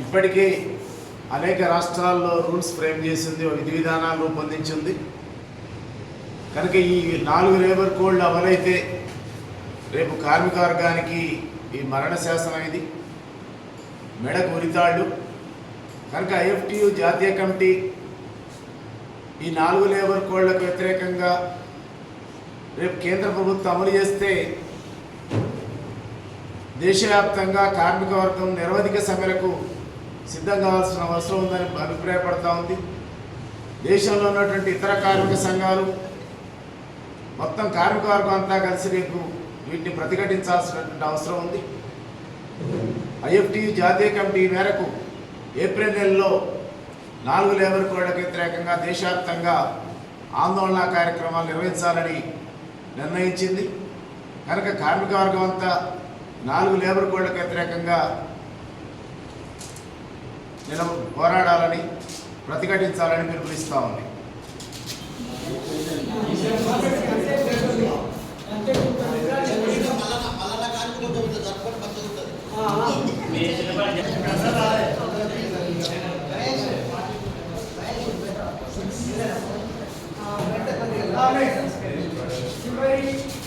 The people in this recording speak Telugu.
ఇప్పటికే అనేక రాష్ట్రాల్లో రూల్స్ ఫ్రేమ్ చేసింది విధి విధానాలు రూపొందించింది. కనుక ఈ నాలుగు లేబర్ కోడ్లు అమలైతే రేపు కార్మిక వర్గానికి ఈ మరణ శాసనం ఇది. మెడకు ఉరితాళ్ళు. కనుక ఐఎఫ్టియు జాతీయ కమిటీ ఈ నాలుగు లేబర్ కోడ్లకు వ్యతిరేకంగా రేపు కేంద్ర ప్రభుత్వం అమలు చేస్తే దేశవ్యాప్తంగా కార్మిక వర్గం నిరవధిక సమ్మెలకు సిద్ధం కావాల్సిన అవసరం ఉందని అభిప్రాయపడతా ఉంది. దేశంలో ఉన్నటువంటి ఇతర కార్మిక సంఘాలు మొత్తం కార్మిక వర్గం అంతా కలిసి రేపు వీటిని ప్రతిఘటించాల్సినటువంటి అవసరం ఉంది. ఐఎఫ్టీ జాతీయ కమిటీ మేరకు ఏప్రిల్ నెలలో నాలుగు లేబర్ కోడ్లకు వ్యతిరేకంగా దేశవ్యాప్తంగా ఆందోళన కార్యక్రమాలు నిర్వహించాలని నిర్ణయించింది. కనుక కార్మిక వర్గం అంతా నాలుగు లేబర్ కోడ్లకు వ్యతిరేకంగా నిల పోరాడాలని ప్రతిఘటించాలని పిలుపునిస్తా ఉంది Thank you.